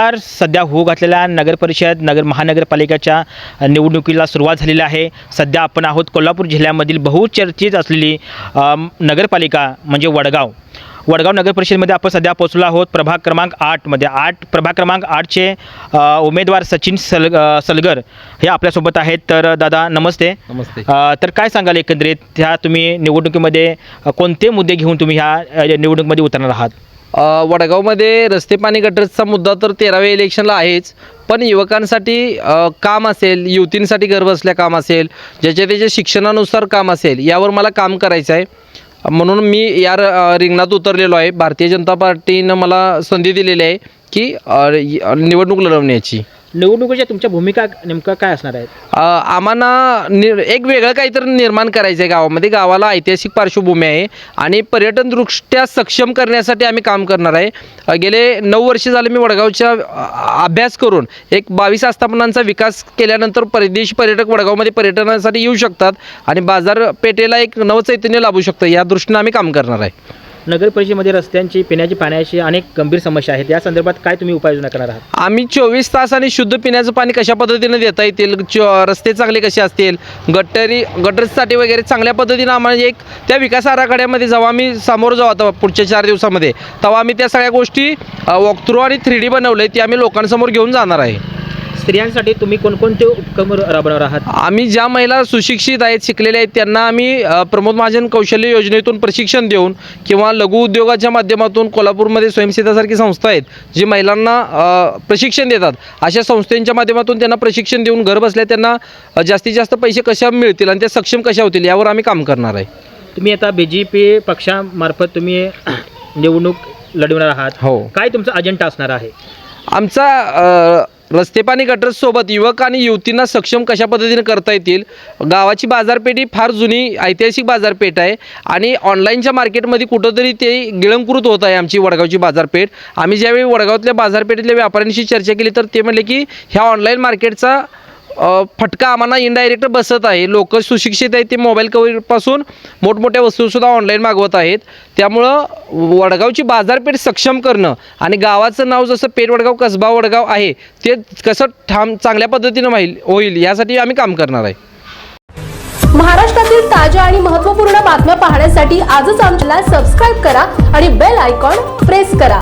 नमस्कार सध्या होऊ घातलेल्या नगर परिषद नगर महानगरपालिकेच्या निवडणुकीला सुरुवात झालेली आहे. सध्या आपण आहोत कोल्हापूर जिल्ह्यामधील बहुचर्चित असलेली नगरपालिका म्हणजे वडगाव. वडगाव नगर परिषदेमध्ये आपण सध्या पोहोचलो आहोत. प्रभाग क्रमांक आठमध्ये आठ प्रभाग क्रमांक आठचे उमेदवार सचिन सल सलगर हे आपल्यासोबत आहेत. तर दादा नमस्ते. नमस्ते. अ, तर काय सांगाल एकंदरीत? ह्या तुम्ही निवडणुकीमध्ये कोणते मुद्दे घेऊन तुम्ही ह्या निवडणुकीमध्ये उतरणार आहात? वडगावमध्ये रस्ते पाणी गटरचा मुद्दा तर तेराव्या इलेक्शनला आहेच. पण युवकांसाठी काम असेल युवतींसाठी घरबसल्या काम असेल ज्याच्या त्याच्या शिक्षणानुसार काम असेल यावर मला काम करायचं आहे. म्हणून मी या र- रिंगणात उतरलेलो आहे. भारतीय जनता पार्टीनं मला संधी दिलेली आहे की निवडणूक लढवण्याची. निवडणुकीच्या तुमच्या भूमिका नेमकं काय असणार आहेत? अ, आम्हाला नि एक वेगळं काहीतरी निर्माण करायचं आहे गावामध्ये. गावाला ऐतिहासिक पार्श्वभूमी आहे आणि पर्यटनदृष्ट्या सक्षम करण्यासाठी आम्ही काम करणार आहे. अ, गेले नऊ वर्ष झाले मी वडगावच्या अ, अभ्यास करून एक बावीस आस्थापनांचा विकास केल्यानंतर परदेशी पर्यटक वडगावमध्ये पर्यटनासाठी येऊ शकतात आणि बाजारपेठेला एक नवचैतन्य लाभू शकतं. या दृष्टीनं आम्ही काम करणार आहे. नगर परिषदेमध्ये रस्त्यांची पिण्याची पाण्याची अनेक गंभीर समस्या आहेत. या संदर्भात काय तुम्ही उपाययोजना करणार आहात? आम्ही चोवीस तास आणि शुद्ध पिण्याचं पाणी कशा पद्धतीने देता येतील? चो रस्ते चांगले कसे असतील? गटरी गटरसाठी वगैरे चांगल्या पद्धतीनं आम्हाला एक त्या विकास आराखड्यामध्ये जेव्हा आम्ही समोर जाऊ आता पुढच्या चार दिवसामध्ये. तेव्हा आम्ही त्या सगळ्या गोष्टी वॉकथ्रू आणि थ्री डी बनवले ती आम्ही लोकांसमोर घेऊन जाणार आहे. स्त्रियांसाठी तुम्ही कोणकोणते उपक्रम राबवणार आहात? आम्ही ज्या महिला सुशिक्षित आहेत शिकलेल्या आहेत त्यांना आम्ही प्रमोद महाजन कौशल्य योजनेतून प्रशिक्षण देऊन किंवा लघु उद्योगाच्या माध्यमातून कोल्हापूरमध्ये स्वयंसेवासारखी संस्था आहेत जी महिलांना प्रशिक्षण देतात. अशा संस्थांच्या माध्यमातून त्यांना प्रशिक्षण देऊन घर बसल्या त्यांना जास्तीत जास्त पैसे कशा मिळतील आणि ते सक्षम कशा होतील यावर आम्ही काम करणार आहे. तुम्ही आता बी जे पी पक्षामार्फत तुम्ही निवडणूक लढवणार आहात. हो. काय तुमचा अजेंडा असणार आहे? आमचा रस्ते पाणी गटरसोबत युवक आणि युवतींना सक्षम कशा पद्धतीने करता येतील? गावाची बाजारपेठ ही फार जुनी ऐतिहासिक बाजारपेठ आहे आणि ऑनलाईनच्या मार्केटमध्ये कुठंतरी ते गिळंकृत होत आहे आमची वडगावची बाजारपेठ. आम्ही ज्यावेळी वडगावातल्या बाजारपेठेतल्या व्यापाऱ्यांशी चर्चा केली तर ते म्हणले की ह्या ऑनलाईन मार्केटचा फटका आम्हाला इनडायरेक्ट बसत आहे. लोक सुशिक्षित आहेत ते मोबाईल कवरपासून मोठमोठ्या वस्तूसुद्धा ऑनलाईन मागवत आहेत. त्यामुळं वडगावची बाजारपेठ सक्षम करणं आणि गावाचं नाव जसं पेठ वडगाव कसबा वडगाव आहे ते कसं ठाम चांगल्या पद्धतीनं होईल होईल यासाठी आम्ही काम करणार आहे. महाराष्ट्रातील ताज्या आणि महत्त्वपूर्ण बातम्या पाहण्यासाठी आजच आमच्याला सबस्क्राईब करा आणि बेल आयकॉन प्रेस करा.